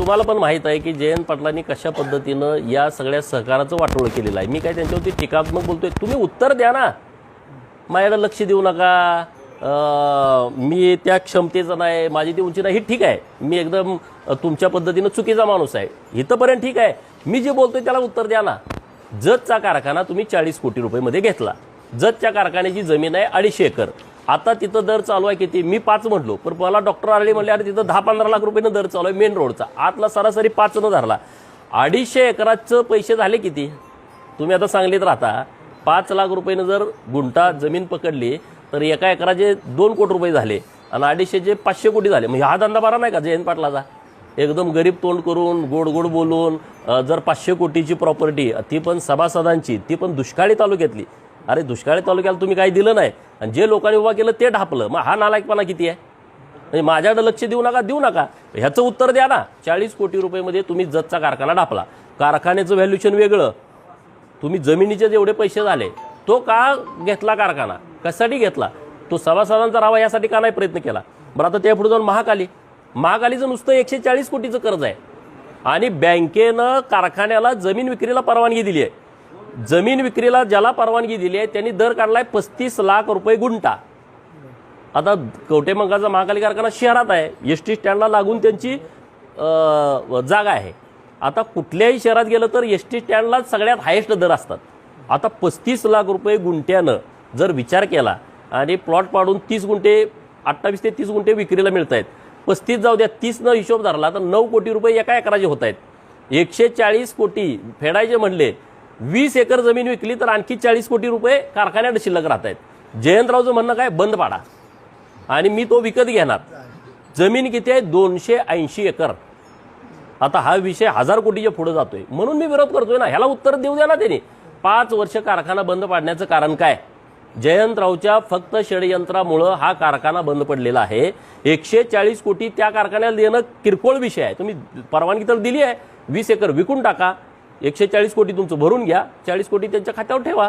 तुम्हाला पण माहीत आहे की जयंत पाटलांनी कशा पद्धतीनं या सगळ्या सहकाराचं वाटोळ केलेलं आहे? मी काय त्यांच्यावरती टीकात्मक बोलतोय. तुम्ही उत्तर द्या ना. माझ्याकडे लक्ष देऊ नका. मी त्या क्षमतेचा नाही माझी ती उंची नाही. ही ठीक आहे. मी एकदम तुमच्या पद्धतीनं चुकीचा माणूस आहे. इथंपर्यंत ठीक आहे. मी जे बोलतोय त्याला उत्तर द्या ना. जतचा कारखाना तुम्ही चाळीस कोटी रुपयेमध्ये घेतला. जतच्या कारखान्याची जमीन आहे अडीचशे एकर. आता तिथं दर चालू आहे किती? मी पाच म्हटलो. पण मला डॉक्टर आरडी म्हणले अरे तिथं दहा पंधरा लाख रुपयानं दर चालू आहे मेन रोडचा आतला सरासरी पाचनं धरला. अडीचशे एकराचं पैसे झाले किती? तुम्ही आता सांगलीत राहता पाच लाख रुपयानं जर गुंठा जमीन पकडली तर एका एकराचे दोन कोटी रुपये झाले आणि अडीचशेचे पाचशे कोटी झाले. म्हणजे हा धंदा बरा नाही का जयंत पाटलाचा? एकदम गरीब तोंड करून गोड गोड बोलून जर पाचशे कोटीची प्रॉपर्टी ती पण सभासदांची ती पण दुष्काळी तालुक्यातली अरे दुष्काळी तालुक्याला तुम्ही काही दिलं नाही. आणि जे लोकांनी उभा केलं ते ढापलं. मग हा नालायकपणा किती आहे? म्हणजे माझ्याकडे लक्ष देऊ नका देऊ नका. ह्याचं उत्तर द्या ना. चाळीस कोटी रुपयेमध्ये तुम्ही जतचा कारखाना ढापला. कारखान्याचं व्हॅल्युएशन वेगळं. तुम्ही जमिनीचे जेवढे पैसे झाले तो का घेतला कारखाना? कशासाठी घेतला? तो सभासदांचा राहावा यासाठी का नाही प्रयत्न केला? बरं आता त्या पुढे जाऊन महाकाली. महाकालीचं नुसतं एकशे चाळीस कोटीचं कर्ज आहे. आणि बँकेनं कारखान्याला जमीन विक्रीला परवानगी दिली आहे. जमीन विक्रीला ज्याला परवानगी दिली आहे त्यांनी दर काढलाय पस्तीस लाख रुपये गुंठा. आता कवटेमंगाचा महाकाली कारखाना शहरात आहे एस टी स्टँडला लागून त्यांची जागा आहे. आता कुठल्याही शहरात गेलं तर एस टी स्टँडलाच सगळ्यात हायेस्ट दर असतात. आता पस्तीस लाख रुपये गुंट्यानं जर विचार केला आणि प्लॉट पाडून तीस गुंठे अठ्ठावीस ते तीस गुंठे विक्रीला मिळत आहेत पस्तीस जाऊ द्या तीसनं हिशोब धरला तर नऊ कोटी रुपये एका एकराचे होत आहेत एकशे चाळीस कोटी फेडायचे म्हणले वीस एकर जमीन विकली तर आणखी चाळीस कोटी रुपये कारखान्यात शिल्लक राहत आहेत जयंतरावचं म्हणणं काय? बंद पाडा. आणि मी तो विकत घेणार. जमीन किती आहे? दोनशे ऐंशी एकर. आता हा विषय हजार कोटीच्या पुढे जातोय. म्हणून मी विरोध करतोय ना. ह्याला उत्तर देऊ द्या ना त्यांनी. पाच वर्ष कारखाना बंद पाडण्याचं कारण काय? जयंतरावच्या फक्त षडयंत्रामुळं हा कारखाना बंद पडलेला आहे. एकशे चाळीस कोटी त्या कारखान्याला देणं किरकोळ विषय आहे. तुम्ही परवानगी तर दिली आहे. वीस एकर विकून टाका. एकशे चाळीस कोटी तुमचं भरून घ्या चाळीस कोटी त्यांच्या खात्यावर ठेवा.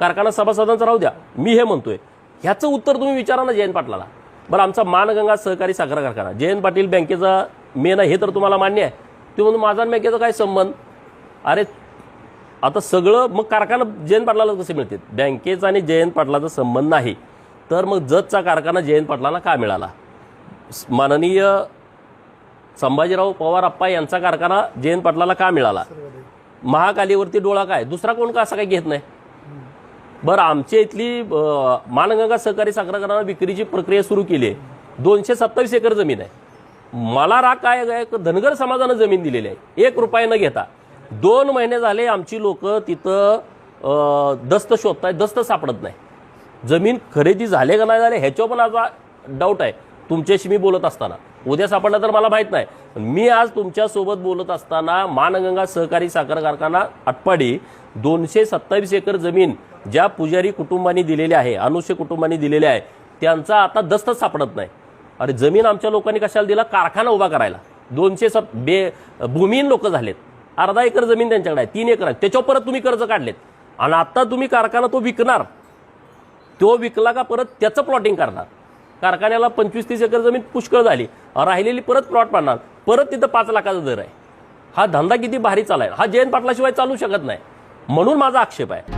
कारखाना सभासदांचा राहू द्या. मी हे म्हणतोय. ह्याचं उत्तर तुम्ही विचारा ना जयंत पाटलाला. बरं आमचा मानगंगा सहकारी साखर कारखाना. जयंत पाटील बँकेचा मेन आहे हे तर तुम्हाला मान्य आहे. ते म्हणून माझा बँकेचा काय संबंध? अरे आता सगळं मग कारखाना जयंत पाटलाला कसे मिळते? बँकेचा आणि जयंत पाटलाचा संबंध नाही. तर मग जतचा कारखाना जयंत पाटलाला का मिळाला? माननीय संभाजीराव पवार अप्पा यांचा कारखाना जयंत पाटलाला का मिळाला? महाकालीवरती डोळा काय? दुसरा कोण का असं काही घेत नाही? बरं आमच्या इथली मानगंगा सहकारी साखर विक्रीची प्रक्रिया सुरू केली आहे. दोनशे सत्तावीस एकर जमीन आहे. मला राग काय धनगर समाजानं जमीन दिलेली आहे. एक रुपया न घेता. दोन महिने झाले आमची लोक तिथं दस्त शोधताय दस्त सापडत नाही. जमीन खरेदी झाले का नाही झाले ह्याच्यावर पण आज डाऊट आहे. तुमच्याशी मी बोलत असताना. उद्या सापडला तर मला माहीत नाही. पण मी आज तुमच्यासोबत बोलत असताना मानगंगा सहकारी साखर कारखाना आटपाडी दोनशे सत्तावीस एकर जमीन ज्या पुजारी कुटुंबांनी दिलेली आहे अनुष्य कुटुंबांनी दिलेली आहे त्यांचा आता दस्तच सापडत नाही. अरे जमीन आमच्या लोकांनी कशाला दिला? कारखाना उभा करायला. दोनशे सत बे भूमीहीन लोक झालेत. अर्धा एकर जमीन त्यांच्याकडे आहे तीन एकर आहे. त्याच्यावर परत तुम्ही कर्ज काढलेत. आणि आता तुम्ही कारखाना तो विकणार. तो विकला का परत त्याचं प्लॉटिंग करणार. कारखान्याला पंचवीस तीस एकर जमीन पुष्कळ झाली. राहिलेली परत प्लॉट पाडणार परत तिथं पाच लाखाचा दर आहे. हा धंदा किती भारी चालाय. हा जयंत पाटलाशिवाय चालू शकत नाही. म्हणून माझा आक्षेप आहे.